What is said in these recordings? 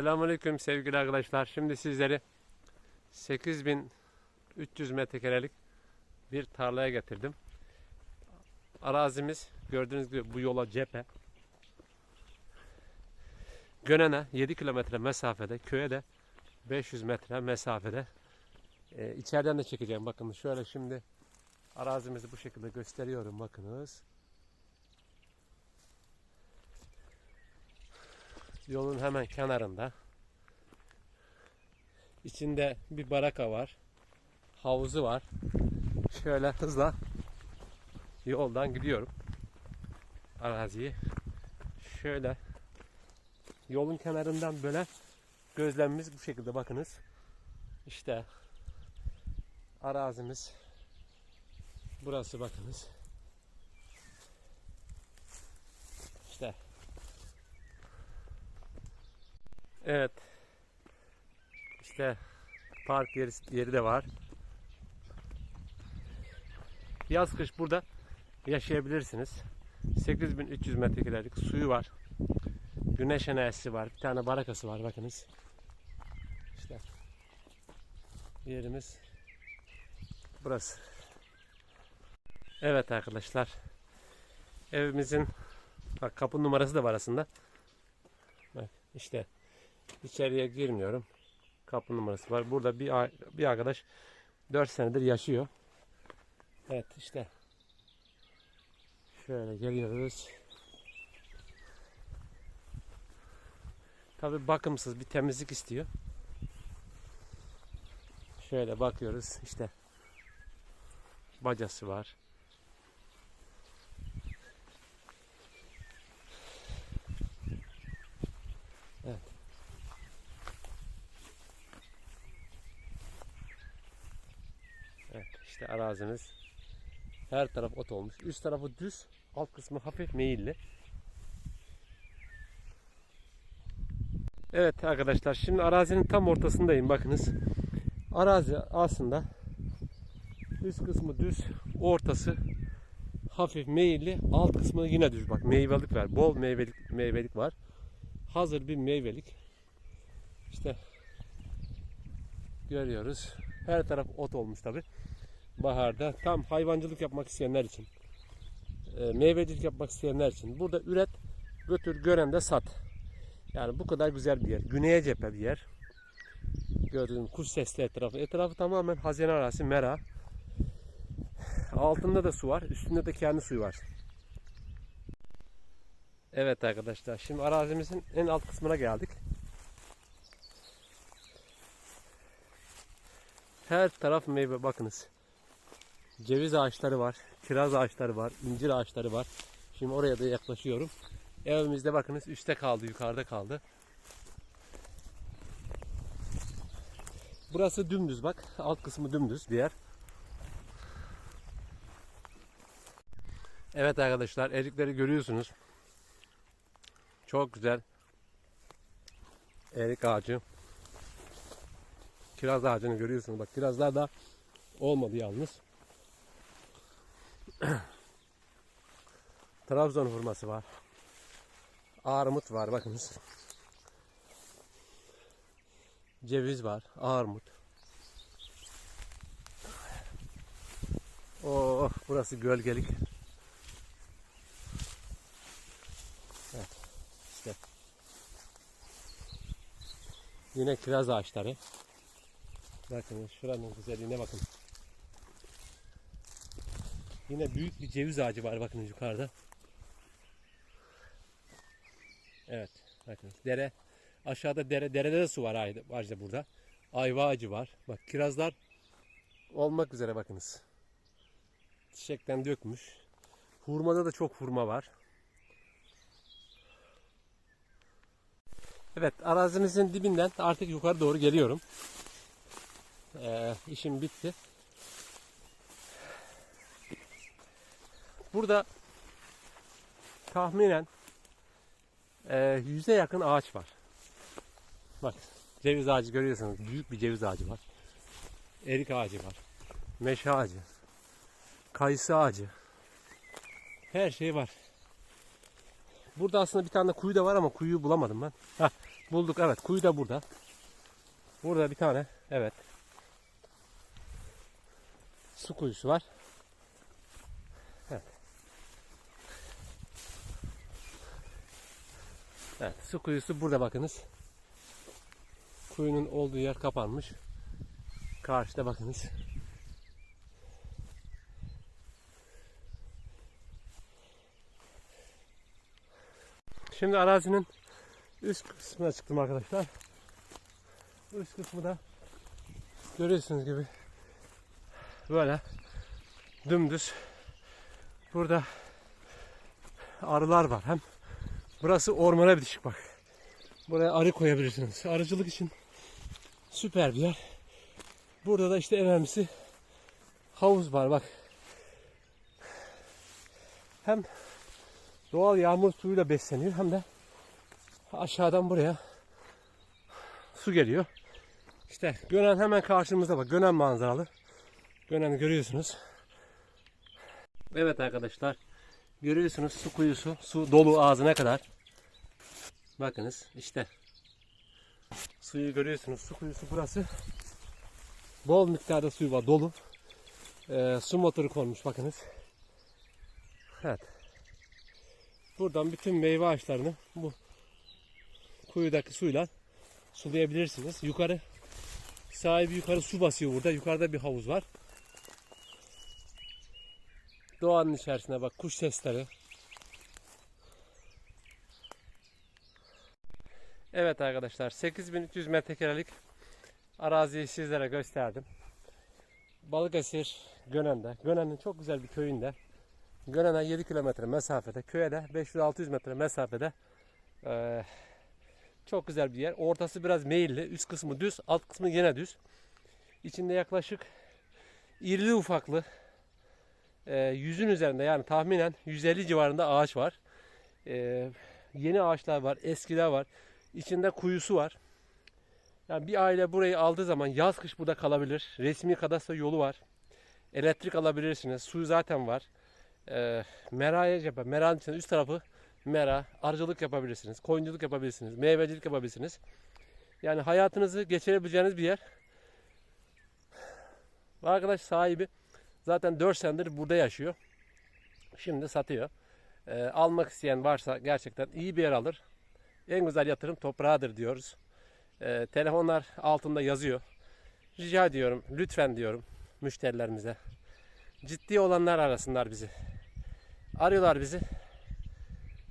Selamünaleyküm sevgili arkadaşlar. Şimdi sizleri 8300 metrekarelik bir tarlaya getirdim. Arazimiz gördüğünüz gibi bu yola cephe. Gönen'e 7 kilometre mesafede, köye de 500 metre mesafede. Ee, içeriden de çekeceğim. Bakın şöyle şimdi arazimizi bu şekilde gösteriyorum. Bakınız. Yolun hemen kenarında. İçinde bir baraka var. Havuzu var. Şöyle hızla yoldan gidiyorum. Araziyi. Şöyle yolun kenarından böyle gözlemimiz bu şekilde bakınız. İşte arazimiz burası bakınız. İşte Evet. İşte park yeri, yeri de var. Yaz kış burada yaşayabilirsiniz. 8300 metrekarelik suyu var. Güneş enerjisi var. Bir tane barakası var bakınız. İşte yerimiz burası. Evet arkadaşlar. Evimizin bak kapı numarası da var aslında. Bak işte İçeriye girmiyorum. Kapı numarası var. Burada bir, bir arkadaş 4 senedir yaşıyor. Evet işte. Şöyle geliyoruz. Tabi bakımsız bir temizlik istiyor. Şöyle bakıyoruz işte. Bacası var. Evet işte arazimiz her taraf ot olmuş. Üst tarafı düz, alt kısmı hafif meyilli. Evet arkadaşlar şimdi arazinin tam ortasındayım bakınız. Arazi aslında üst kısmı düz, ortası hafif meyilli, alt kısmı yine düz. Bak meyvelik var. Bol meyvelik meyvelik var. Hazır bir meyvelik. İşte görüyoruz. Her taraf ot olmuş tabi. Baharda tam hayvancılık yapmak isteyenler için. E, meyvecilik yapmak isteyenler için. Burada üret, götür, gören de sat. Yani bu kadar güzel bir yer. Güneye cephe bir yer. Gördüğünüz kuş sesli etrafı. Etrafı tamamen hazine arası, mera. Altında da su var. Üstünde de kendi suyu var. Evet arkadaşlar. Şimdi arazimizin en alt kısmına geldik. Her taraf meyve bakınız. Ceviz ağaçları var, kiraz ağaçları var, incir ağaçları var. Şimdi oraya da yaklaşıyorum. Evimizde bakınız üstte kaldı, yukarıda kaldı. Burası dümdüz bak. Alt kısmı dümdüz bir yer. Evet arkadaşlar erikleri görüyorsunuz. Çok güzel. Erik ağacı. Kiraz ağacını görüyorsunuz. Bak kirazlar da olmadı yalnız. Trabzon hurması var. Armut var bakınız. Ceviz var. Armut. Oh burası gölgelik. Evet. işte. Yine kiraz ağaçları. Bakın şuranın güzelliğine bakın. Yine büyük bir ceviz ağacı var bakın yukarıda. Evet bakın dere aşağıda dere derede de su var ayrıca burada. Ayva ağacı var. Bak kirazlar olmak üzere bakınız. Çiçekten dökmüş. Hurmada da çok hurma var. Evet arazimizin dibinden artık yukarı doğru geliyorum. Ee, işim bitti. Burada tahminen e, yüze yakın ağaç var. Bak ceviz ağacı görüyorsunuz. Büyük bir ceviz ağacı var. Erik ağacı var. Meşe ağacı. Kayısı ağacı. Her şey var. Burada aslında bir tane kuyu da var ama kuyuyu bulamadım ben. Hah, Bulduk evet. Kuyu da burada. Burada bir tane. Evet. Su kuyusu var. Evet, su kuyusu burada bakınız. Kuyunun olduğu yer kapanmış. Karşıda bakınız. Şimdi arazinin üst kısmına çıktım arkadaşlar. Üst kısmı da görüyorsunuz gibi böyle dümdüz. Burada arılar var. Hem burası ormana bitişik bak. Buraya arı koyabilirsiniz. Arıcılık için süper bir yer. Burada da işte en önemlisi havuz var bak. Hem doğal yağmur suyuyla besleniyor hem de aşağıdan buraya su geliyor. İşte Gönen hemen karşımızda bak. Gönen manzaralı. Gönen'i görüyorsunuz. Evet arkadaşlar. Görüyorsunuz su kuyusu. Su dolu ağzına kadar. Bakınız işte. Suyu görüyorsunuz. Su kuyusu burası. Bol miktarda suyu var. Dolu. Ee, su motoru konmuş bakınız. Evet. Buradan bütün meyve ağaçlarını bu kuyudaki suyla sulayabilirsiniz. Yukarı sahibi yukarı su basıyor burada. Yukarıda bir havuz var. Doğanın içerisine bak kuş sesleri. Evet arkadaşlar 8300 metrekarelik araziyi sizlere gösterdim. Balıkesir Gönen'de. Gönen'in çok güzel bir köyünde. Gönen'e 7 kilometre mesafede. Köye de 500-600 metre mesafede. Ee, çok güzel bir yer. Ortası biraz meyilli. Üst kısmı düz. Alt kısmı yine düz. İçinde yaklaşık irili ufaklı yüzün üzerinde yani tahminen 150 civarında ağaç var. E, yeni ağaçlar var. Eskiler var. İçinde kuyusu var. Yani bir aile burayı aldığı zaman yaz kış burada kalabilir. Resmi kadastro yolu var. Elektrik alabilirsiniz. Suyu zaten var. E, meraya yapar. Meranın içinde üst tarafı mera, arıcılık yapabilirsiniz, koyunculuk yapabilirsiniz, meyvecilik yapabilirsiniz. Yani hayatınızı geçirebileceğiniz bir yer. Arkadaş sahibi zaten 4 senedir burada yaşıyor. Şimdi satıyor. Ee, almak isteyen varsa gerçekten iyi bir yer alır. En güzel yatırım toprağıdır diyoruz. Ee, telefonlar altında yazıyor. Rica ediyorum, lütfen diyorum müşterilerimize. Ciddi olanlar arasınlar bizi. Arıyorlar bizi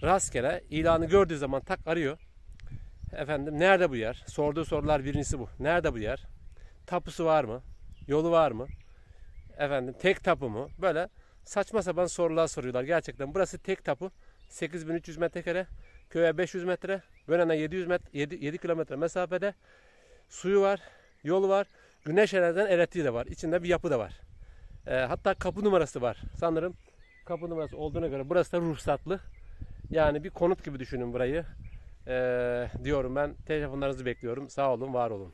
rastgele ilanı gördüğü zaman tak arıyor. Efendim nerede bu yer? Sorduğu sorular birincisi bu. Nerede bu yer? Tapusu var mı? Yolu var mı? Efendim tek tapu mu? Böyle saçma sapan sorular soruyorlar. Gerçekten burası tek tapu. 8300 metrekare. Köye 500 metre. Gönen'e 700 metre, 7, 7 kilometre mesafede. Suyu var. Yolu var. Güneş enerjiden elektriği de var. İçinde bir yapı da var. Ee, hatta kapı numarası var. Sanırım kapı numarası olduğuna göre burası da ruhsatlı. Yani bir konut gibi düşünün burayı. Ee, diyorum ben. Telefonlarınızı bekliyorum. Sağ olun, var olun.